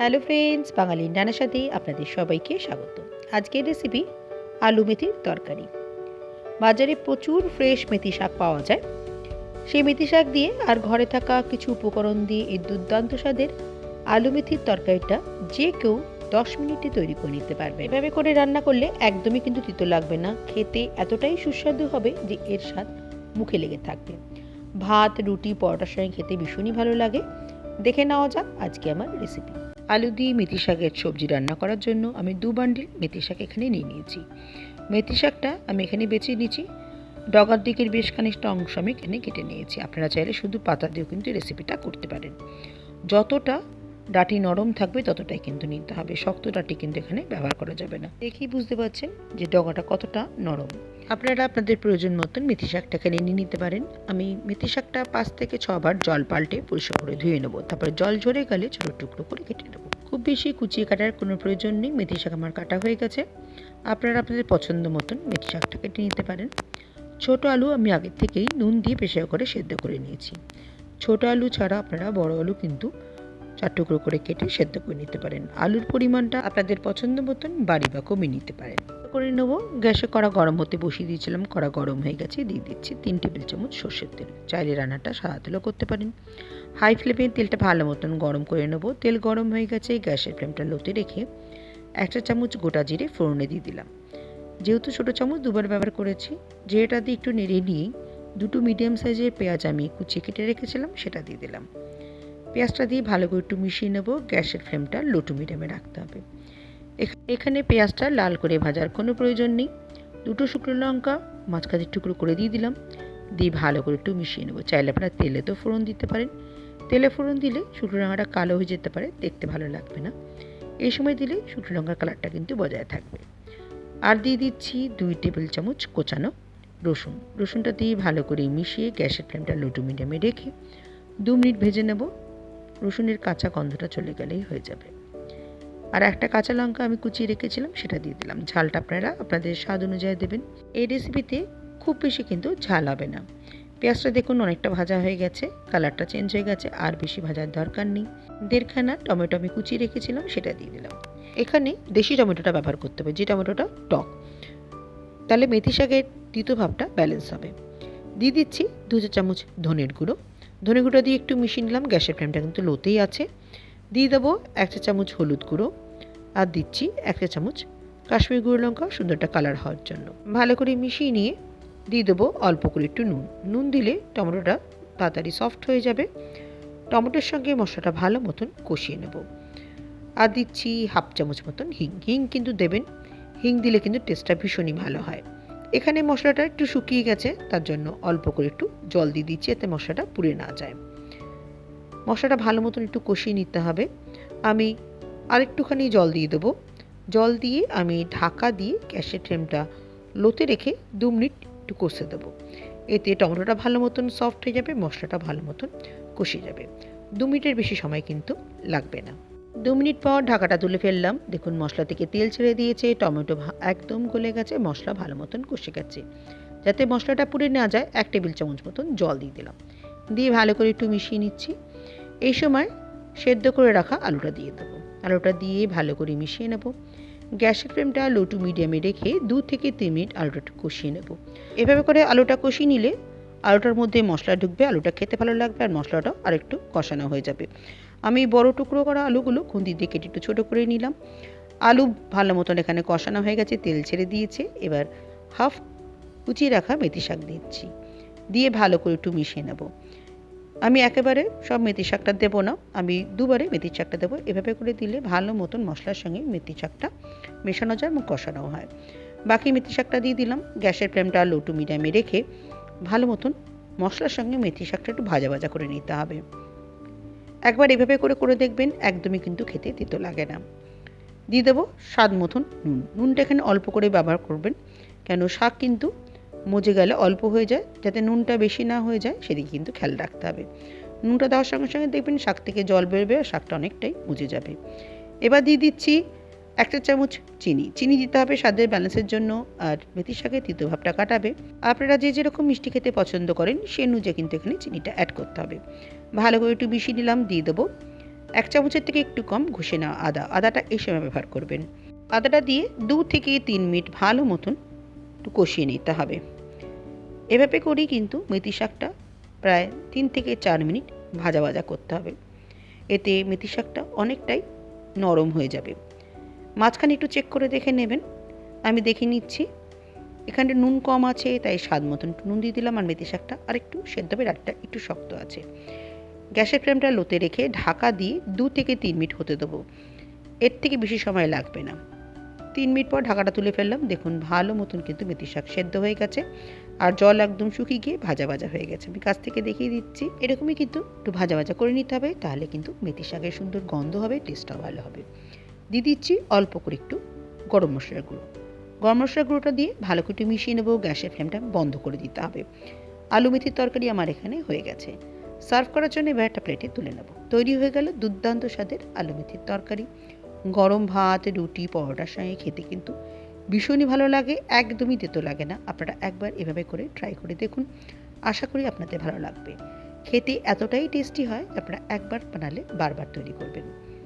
Hello friends, বাঙালি নানার সাথে আপনাদের সবাইকে স্বাগত। আজকের রেসিপি আলু মেথির তরকারি। বাজারে প্রচুর ফ্রেশ মেথি শাক পাওয়া যায়। সেই মেথি শাক দিয়ে আর ঘরে থাকা কিছু উপকরণ দিয়ে এই দুর্দান্ত স্বাদের আলু মেথির তরকারিটা যে কেউ দশ মিনিটে তৈরি করে নিতে পারবে। এভাবে করে রান্না করলে একদমই কিন্তু তিতো লাগবে না। খেতে এতটাই সুস্বাদু হবে যে এর স্বাদ মুখে লেগে থাকবে। ভাত, রুটি, পরোটার সঙ্গে খেতে ভীষণই ভালো লাগে। দেখে নেওয়া যাক আজকে আমার রেসিপি আলু দিয়ে মেথি শাকের সবজি রান্না করার জন্য আমি দু বান্ডিল মেথি শাক এখানে নিয়ে নিয়েছি। মেথি শাকটা আমি এখানে বেছে নিয়েছি। ডগার দিকের বেশ খানিকটা অংশ আমি এখানে কেটে নিয়েছি। আপনারা চাইলে শুধু পাতা দিয়েও কিন্তু রেসিপিটা করতে পারেন। যতটা ডাটি নরম থাকবে ততটাই কিন্তু নিতে হবে। শক্ত ডাটি কিন্তু এখানে ব্যবহার করা যাবে না। দেখেই বুঝতে পারছেন যে ডগাটা কতটা নরম। আপনারা আপনাদের প্রয়োজন মতন মেথি শাকটা এখানে নিয়ে নিতে পারেন। আমি মেথি শাকটা পাঁচ থেকে ছবার জল পাল্টে পরিষ্কার করে ধুয়ে নেব। তারপরে জল ঝরে গেলে ছোটো টুকরো করে কেটে নেব। খুব বেশি কুচিয়ে কাটার কোনো প্রয়োজন নেই। মেথি শাক আমার কাটা হয়ে গেছে। আপনারা আপনাদের পছন্দ মতন মেথি শাকটা কেটে নিতে পারেন। ছোট আলু আমি আগের থেকেই নুন দিয়ে প্রেশার করে সেদ্ধ করে নিয়েছি। ছোট আলু ছাড়া আপনারা বড় আলু কিন্তু চার টুকরো করে কেটে সেদ্ধ করে নিতে পারেন। আলুর পরিমাণটা আপনাদের পছন্দ মতন বাড়ি বা কমিয়ে নিতে পারেন। করে নেব। গ্যাসে কড়া গরম হতে বসিয়ে দিয়েছিলাম। কড়া গরম হয়ে গেছে, দিয়ে দিচ্ছি তিন টেবিল চামচ সর্ষের তেল। চাইলে রান্নাটা সাদা তেলও করতে পারেন। হাই ফ্লেমে তেলটা ভালো মতন গরম করে নেব। তেল গরম হয়ে গেছে গ্যাসের ফ্লেমটা লোতে রেখে একটা চামচ গোটা জিরে ফোড়নে দিয়ে দিলাম। যেহেতু ছোটো চামচ দুবার ব্যবহার করেছি, জিরেটা দিয়ে একটু নেড়ে নিয়েই দুটো মিডিয়াম সাইজের পেঁয়াজ আমি কুচিয়ে কেটে রেখেছিলাম, সেটা দিয়ে দিলাম। পেঁয়াজটা দিয়ে ভালো করে একটু মিশিয়ে নেব। গ্যাসের ফ্লেমটা লো টু মিডিয়ামে রাখতে হবে। এখানে পেঁয়াজটা লাল করে ভাজার কোনো প্রয়োজন নেই। দুটো শুকনো লঙ্কা, মাঝখানের টুকরো করে দিয়ে দিলাম। দিয়ে ভালো করে একটু মিশিয়ে নেব। চাইলে আপনারা তেলে তো ফোড়ন দিতে পারেন। তেলে ফোড়ন দিলে শুকনো লঙ্কাটা কালো হয়ে যেতে পারে, দেখতে ভালো লাগবে না। এই সময় দিলে শুকনো লঙ্কার কালারটা কিন্তু বজায় থাকবে। আর দিয়ে দিচ্ছি দুই টেবিল চামচ কোচানো রসুন। রসুনটা দিয়ে ভালো করে মিশিয়ে গ্যাসের ফ্লেমটা লো টু মিডিয়ামে রেখে দু মিনিট ভেজে নেব। রসুনের কাঁচা গন্ধটা চলে গেলেই হয়ে যাবে। আর একটা কাঁচা লঙ্কা আমি কুচিয়ে রেখেছিলাম, সেটা দিয়ে দিলাম। ঝালটা আপনারা আপনাদের স্বাদ অনুযায়ী দেবেন। এই রেসিপিতে খুব বেশি কিন্তু ঝাল হবে না। পেঁয়াজটা দেখুন অনেকটা ভাজা হয়ে গেছে কালারটা চেঞ্জ হয়ে গেছে, আর বেশি ভাজার দরকার নেই। দেড়খানা টমেটো আমি কুচিয়ে রেখেছিলাম, সেটা দিয়ে দিলাম। এখানে দেশি টমেটোটা ব্যবহার করতে হবে, যে টমেটোটা টক। তাহলে মেথি শাকের দ্বিতীয় ভাবটা ব্যালেন্স হবে। দিয়ে দিচ্ছি দু চামচ ধনের গুঁড়ো। ধনে গুঁড়ো দিয়ে একটু মিশিয়ে নিলাম, গ্যাসের ফ্লেমটা কিন্তু লোতেই আছে। দিয়ে দেবো এক চা চামচ হলুদ গুঁড়ো আর দিচ্ছি এক চা চামচ কাশ্মীর গুঁড়ো লঙ্কা সুন্দরটা কালার হওয়ার জন্য। ভালো করে মিশিয়ে নিয়ে দিয়ে দেবো অল্প করে একটু নুন। নুন দিলে টমেটোটা তাড়াতাড়ি সফট হয়ে যাবে। টমেটোর সঙ্গে মশলাটা ভালো মতন কষিয়ে নেব। আর দিচ্ছি হাফ চামচ মতন হিং। হিং কিন্তু দেবেন। হিং দিলে কিন্তু টেস্টটা ভীষণই ভালো হয়। এখানে মশলাটা একটু শুকিয়ে গেছে, তার জন্য অল্প করে একটু জল দিয়ে দিচ্ছি, এতে মশলাটা পুড়ে না যায়। মশলাটা ভালো মতন একটু কষিয়ে নিতে হবে। আমি আরেকটুখানি জল দিয়ে দেবো। জল দিয়ে আমি ঢাকা দিয়ে গ্যাসের ফ্লেমটা লোতে রেখে দু মিনিট একটু কষে দেবো। এতে টমেটোটা ভালো মতন সফট হয়ে যাবে, মশলাটা ভালো মতন কষে যাবে। দু মিনিটের বেশি সময় কিন্তু লাগবে না। দু মিনিট পর ঢাকাটা তুলে ফেললাম। দেখুন, মশলা থেকে তেল ছেড়ে দিয়েছে, টমেটো একদম গলে গেছে, মশলা ভালো মতন কষে গেছে। যাতে মশলাটা পুড়ে না যায়, এক টেবিল চামচ মতন জল দিয়ে দিলাম। দিয়ে ভালো করে একটু মিশিয়ে নিচ্ছি। এই সময় সেদ্ধ করে রাখা আলুটা দিয়ে দেবো। আলুটা দিয়ে ভালো করে মিশিয়ে নেব। গ্যাসের ফ্লেমটা লো টু মিডিয়ামে রেখে দু থেকে তিন মিনিট আলুটা কষিয়ে নেব। এভাবে করে আলুটা কষিয়ে নিলে আলুটার মধ্যে মশলা ঢুকবে, আলুটা খেতে ভালো লাগবে আর মশলাটাও আরেকটু কষানো হয়ে যাবে। আমি বড় টুকরো করা আলুগুলো খুন্তি দিয়ে কেটে একটু ছোটো করে নিলাম। আলু ভালো মতন এখানে কষানো হয়ে গেছে, তেল ছেড়ে দিয়েছে। এবার হাফ কুচিয়ে রাখা মেথি শাক দিচ্ছি। দিয়ে ভালো করে একটু মিশিয়ে নেব। আমি একেবারে সব মেথি শাকটা দেবো না, আমি দুবারে মেথি শাকটা দেবো। এভাবে করে দিলে ভালো মতন মশলার সঙ্গে মেথি শাকটা মেশানো যায় এবং কষানো হয়। বাকি মেথি শাকটা দিয়ে দিলাম। গ্যাসের ফ্লেমটা লো টু মিডিয়ামে রেখে ভালো মতন মশলার সঙ্গে মেথি শাকটা একটু ভাজা ভাজা করে নিতে হবে। একবার এভাবে করে করে দেখবেন একদমই কিন্তু খেতে তিতো লাগে না। দিয়ে দেবো স্বাদ মতন নুন। নুনটা এখানে অল্প করে ব্যবহার করবেন, কেন শাক কিন্তু মজে গেলে অল্প হয়ে যায়, যাতে নুনটা বেশি না হয়ে যায়, সেদিকে কিন্তু খেয়াল রাখতে হবে। নুনটা দেওয়ার সঙ্গে সঙ্গে দেখবেন শাক থেকে জল বেরোবে আর শাকটা অনেকটাই মুজে যাবে। এবার দিয়ে দিচ্ছি একটা চামচ চিনি। চিনি দিতে হবে স্বাদের ব্যালেন্সের জন্য, আর মেথি তিতো ভাবটা কাটাবে। আপনারা যে যেরকম মিষ্টি খেতে পছন্দ করেন, সে অনুযায়ী কিন্তু এখানে চিনিটা অ্যাড করতে হবে। ভালো করে একটু মিশিয়ে নিলাম, দিয়ে দেবো। এক চামচের থেকে একটু কম ঘষে নেওয়া আদা। আদাটা এই সময় ব্যবহার করবেন। আদাটা দিয়ে দু থেকে তিন মিনিট ভালো মতন একটু কষিয়ে নিতে হবে। এভাবে করেই কিন্তু মেথি শাকটা প্রায় তিন থেকে চার মিনিট ভাজা ভাজা করতে হবে। এতে মেথি শাকটা অনেকটাই নরম হয়ে যাবে। মাঝখানে একটু চেক করে দেখে নেবেন। আমি দেখে নিচ্ছি। এখানে নুন কম আছে, তাই স্বাদ মতন একটু নুন দিয়ে দিলাম আর মেথি শাকটা আর একটু সেদ্ধ রাতটা একটু শক্ত আছে। গ্যাসের ফ্লেমটা লোতে রেখে ঢাকা দিয়ে দু থেকে তিন মিনিট হতে দেবো। এর থেকে বেশি সময় লাগবে না। তিন মিনিট পর ঢাকাটা তুলে ফেললাম। দেখুন, ভালো মতন কিন্তু মেথি শাক সেদ্ধ হয়ে গেছে আর জল একদম শুকিয়ে গিয়ে ভাজা ভাজা হয়ে গেছে। আমি কাছ থেকে দেখিয়ে দিচ্ছি, এরকমই কিন্তু একটু ভাজা ভাজা করে নিতে হবে, তাহলে কিন্তু মেথি শাকের সুন্দর গন্ধ হবে টেস্টটাও ভালো হবে। দিয়ে দিচ্ছি অল্প করে একটু গরম মশলার গুঁড়ো। গরম মশলার গুঁড়োটা দিয়ে ভালো করে একটু মিশিয়ে নেব, গ্যাসের ফ্লেমটা বন্ধ করে দিতে হবে। আলু মেথির তরকারি আমার এখানে হয়ে গেছে। সার্ভ করার জন্য এবার একটা প্লেটে তুলে নেব। তৈরি হয়ে গেল দুর্দান্ত স্বাদের আলু মেথির তরকারি। গরম ভাত, রুটি পরোটার সঙ্গে খেতে কিন্তু ভীষণই ভালো লাগে, একদমই তেতো লাগে না। আপনারা একবার এভাবে করে ট্রাই করে দেখুন। আশা করি আপনাদের ভালো লাগবে। খেতে এতটাই টেস্টি হয়, আপনারা একবার বানালে বারবার তৈরি করবেন।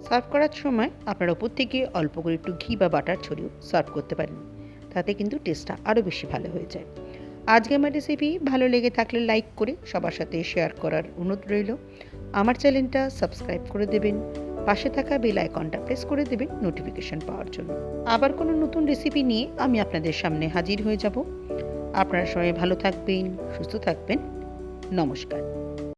সার্ভ করার সময় আপনারা ওপর থেকে অল্প করে একটু ঘি বা বাটার ছড়িয়েও সার্ভ করতে পারেন। তাতে কিন্তু টেস্টটা আরও বেশি ভালো হয়ে যায়। আজকে আমার রেসিপি ভালো লেগে থাকলে লাইক করে সবার সাথে শেয়ার করার অনুরোধ রইল। আমার চ্যানেলটা সাবস্ক্রাইব করে দেবেন। পাশে থাকা বেল আইকনটা প্রেস করে দেবেন নোটিফিকেশন পাওয়ার জন্য। আবার কোনো নতুন রেসিপি নিয়ে আমি আপনাদের সামনে হাজির হয়ে যাব। আপনারা সবাই ভালো থাকবেন, সুস্থ থাকবেন। নমস্কার।